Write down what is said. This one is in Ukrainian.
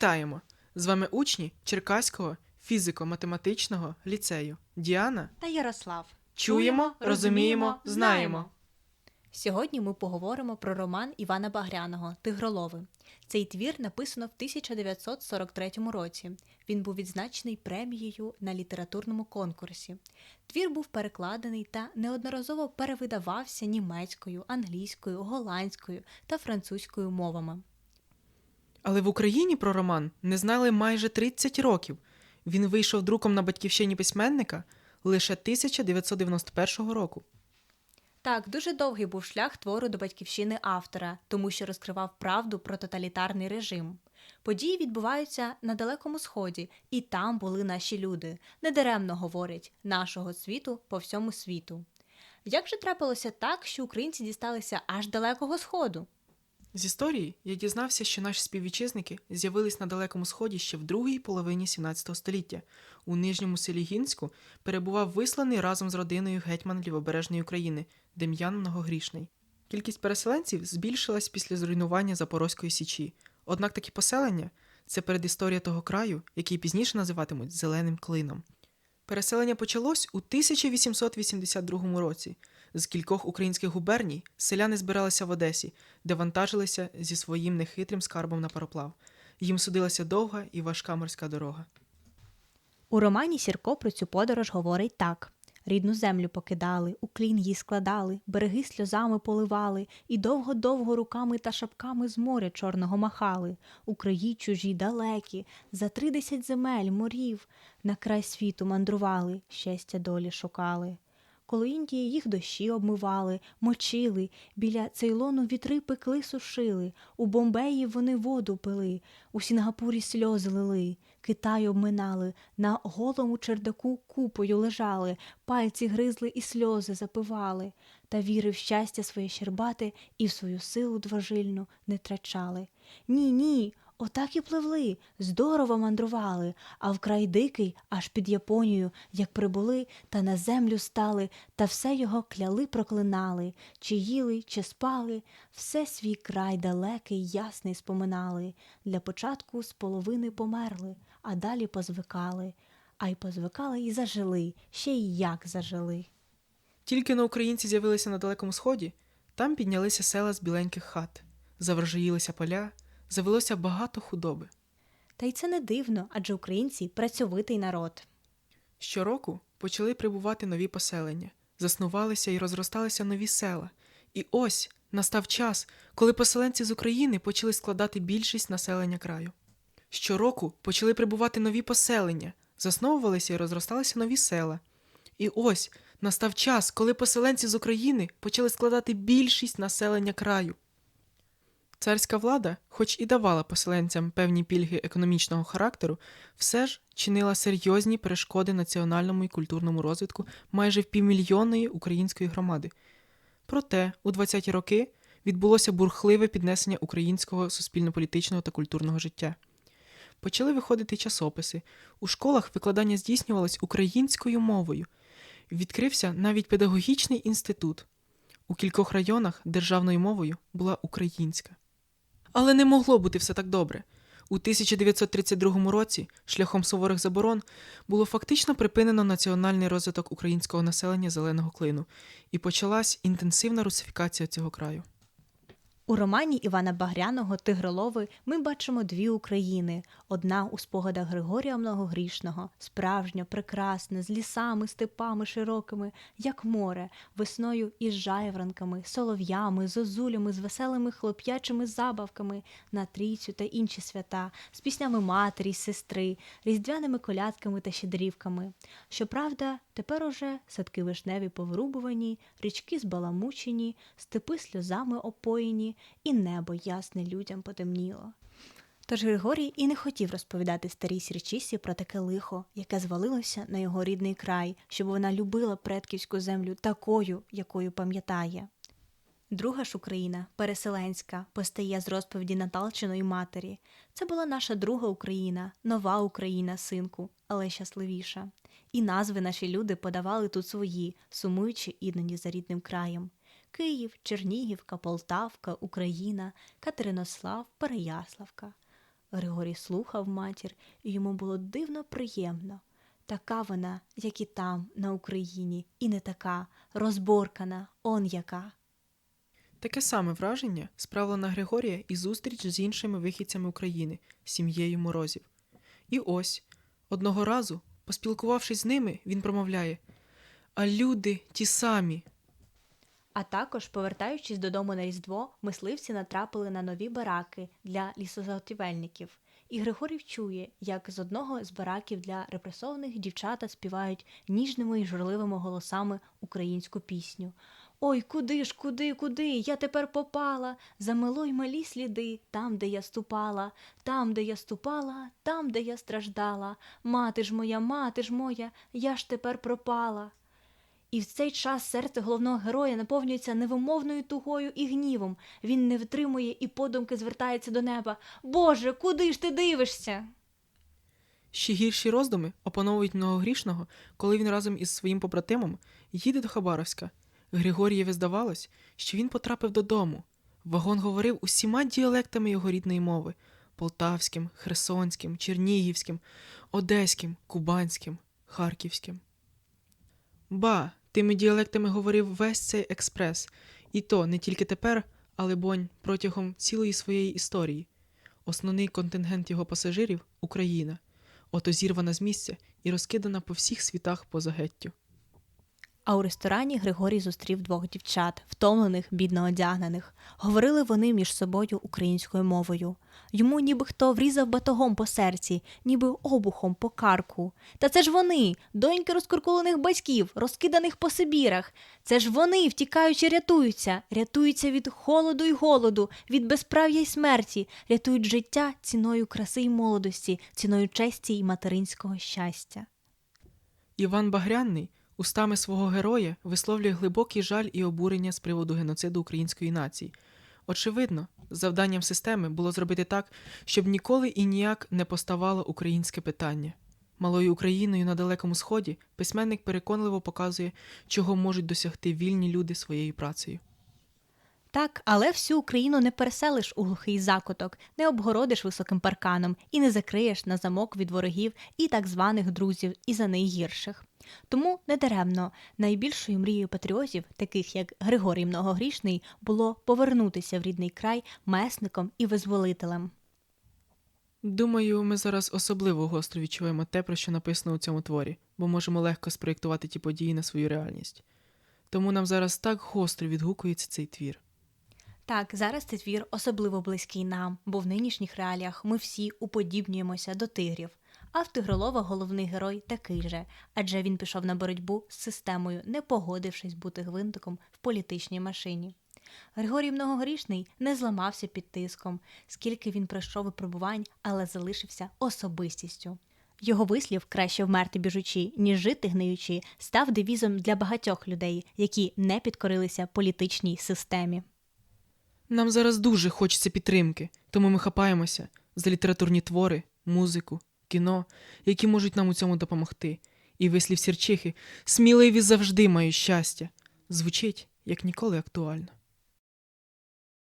Вітаємо! З вами учні Черкаського фізико-математичного ліцею. Діана. та Ярослав. Чуємо, розуміємо, знаємо. Сьогодні ми поговоримо про роман Івана Багряного Тигролови. Цей твір написано в 1943 році. Він був відзначений премією на літературному конкурсі. Твір був перекладений та неодноразово перевидавався німецькою, англійською, голландською та французькою мовами. Але в Україні про роман не знали майже 30 років. Він вийшов друком на батьківщині письменника лише 1991 року. Так, дуже довгий був шлях твору до батьківщини автора, тому що розкривав правду про тоталітарний режим. Події відбуваються на Далекому Сході, і там були наші люди. Недаремно говорять нашого світу по всьому світу. Як же трапилося так, що українці дісталися аж далекого сходу? З історії я дізнався, що наші співвітчизники з'явились на Далекому Сході ще в другій половині 17 століття. У нижньому селі Гінську перебував висланий разом з родиною гетьман Лівобережної України Дем'ян Многогрішний. Кількість переселенців збільшилась після зруйнування Запорозької січі. Однак такі поселення це передісторія того краю, який пізніше називатимуть зеленим клином. Переселення почалось у 1882 році. З кількох українських губерній селяни збиралися в Одесі, де вантажилися зі своїм нехитрим скарбом на пароплав. Їм судилася довга і важка морська дорога. У романі Сірко про цю подорож говорить так: рідну землю покидали, у клін їй складали, береги сльозами поливали, і довго-довго руками та шапками з моря чорного махали, у краї чужі далекі, за тридесять земель, морів, на край світу мандрували, щастя долі шукали. Коло Індії їх дощі обмивали, мочили, біля цейлону вітри пекли, сушили, у Бомбеї вони воду пили, у Сінгапурі сльози лили, Китай обминали, на голому чердаку купою лежали, пальці гризли і сльози запивали, та віри в щастя своє щербате і в свою силу двожильну не трачали. Ні, ні, отак і пливли, здорово мандрували, а в край дикий, аж під Японію, як прибули, та на землю стали, та все його кляли проклинали, чи їли, чи спали, все свій край далекий, ясний споминали. Для початку з половини померли, а далі позвикали. А й позвикали і зажили, ще й як зажили. Тільки на українці з'явилися на Далекому Сході, там піднялися села з біленьких хат, заврожаїлися поля, завелося багато худоби. Та й це не дивно, адже українці працьовитий народ. Щороку почали прибувати нові поселення, заснувалися і розросталися нові села. І ось настав час, коли поселенці з України почали складати більшість населення краю. Щороку почали прибувати нові поселення, засновувалися і розросталися нові села. І ось настав час, коли поселенці з України почали складати більшість населення краю. Царська влада, хоч і давала поселенцям певні пільги економічного характеру, все ж чинила серйозні перешкоди національному і культурному розвитку майже півмільйонної української громади. Проте у 20-ті роки відбулося бурхливе піднесення українського суспільно-політичного та культурного життя. Почали виходити часописи. У школах викладання здійснювалось українською мовою. Відкрився навіть педагогічний інститут. У кількох районах державною мовою була українська. Але не могло бути все так добре. У 1932 році, шляхом суворих заборон, було фактично припинено національний розвиток українського населення зеленого клину, і почалась інтенсивна русифікація цього краю. У романі Івана Багряного Тигролови ми бачимо дві України: одна у спогадах Григорія Многогрішного, справжня, прекрасна, з лісами, степами широкими, як море, весною із жайворонками, солов'ями, зозулями, з веселими хлоп'ячими забавками на трійцю та інші свята, з піснями матері сестри, різдвяними колядками та щедрівками. Щоправда, тепер уже садки вишневі повирубувані, річки збаламучені, степи сльозами опоєні, і небо ясне людям потемніло. Тож Григорій і не хотів розповідати старій сірчисі про таке лихо, яке звалилося на його рідний край, щоб вона любила предківську землю такою, якою пам'ятає. Друга ж Україна, переселенська, постає з розповіді Наталчиної матері. Це була наша друга Україна, нова Україна, синку, але щасливіша. І назви наші люди подавали тут свої, сумуючи іноді за рідним краєм. Київ, Чернігівка, Полтавка, Україна, Катеринослав, Переяславка. Григорій слухав матір, і йому було дивно приємно. Така вона, як і там, на Україні, і не така, розборкана, он яка. Таке саме враження справила на Григорія і зустріч з іншими вихідцями України, сім'єю морозів. І ось, одного разу, поспілкувавшись з ними, він промовляє: А люди ті самі. А також, повертаючись додому на Різдво, мисливці натрапили на нові бараки для лісозаготівельників. І Григорій чує, як з одного з бараків для репресованих дівчата співають ніжними й журливими голосами українську пісню. Ой, куди ж, куди, куди? Я тепер попала. Замило й малі сліди, там, де я ступала, там, де я ступала, там, де я страждала. Мати ж моя, мати ж моя, я ж тепер пропала. І в цей час серце головного героя наповнюється невимовною тугою і гнівом. Він не витримує і подумки звертається до неба. Боже, куди ж ти дивишся? Ще гірші роздуми опановують многогрішного, коли він разом із своїм побратимом їде до Хабаровська. Григорієві здавалось, що він потрапив додому. Вагон говорив усіма діалектами його рідної мови полтавським, херсонським, чернігівським, одеським, кубанським, харківським. Ба, тими діалектами говорив весь цей експрес, і то не тільки тепер, але бонь протягом цілої своєї історії. Основний контингент його пасажирів Україна, ото зірвана з місця і розкидана по всіх світах поза геттю. А у ресторані Григорій зустрів двох дівчат, втомлених, бідно одягнених. Говорили вони між собою українською мовою. Йому ніби хто врізав батогом по серці, ніби обухом по карку. Та це ж вони, доньки розкуркулених батьків, розкиданих по Сибірах. Це ж вони, втікаючи, рятуються, рятуються від холоду й голоду, від безправ'я й смерті, рятують життя ціною краси й молодості, ціною честі й материнського щастя. Іван Багряний устами свого героя висловлює глибокий жаль і обурення з приводу геноциду української нації. Очевидно, завданням системи було зробити так, щоб ніколи і ніяк не поставало українське питання. Малою Україною на Далекому Сході письменник переконливо показує, чого можуть досягти вільні люди своєю працею. Так, але всю Україну не переселиш у глухий закуток, не обгородиш високим парканом і не закриєш на замок від ворогів і так званих друзів, і за найгірших. Тому недаремно найбільшою мрією патріотів, таких як Григорій Многогрішний, було повернутися в рідний край месником і визволителем. Думаю, ми зараз особливо гостро відчуваємо те, про що написано у цьому творі, бо можемо легко спроєктувати ті події на свою реальність. Тому нам зараз так гостро відгукується цей твір. Так, зараз цей твір особливо близький нам, бо в нинішніх реаліях ми всі уподібнюємося до тигрів. А в Тигролова головний герой такий же, адже він пішов на боротьбу з системою, не погодившись бути гвинтиком в політичній машині. Григорій Многогрішний не зламався під тиском, скільки він пройшов випробувань, але залишився особистістю. Його вислів краще вмерти біжучи, ніж жити гниючи, став девізом для багатьох людей, які не підкорилися політичній системі. Нам зараз дуже хочеться підтримки, тому ми хапаємося за літературні твори, музику, кіно, які можуть нам у цьому допомогти. І вислів сірчихи сміливі завжди мають щастя. Звучить як ніколи актуально.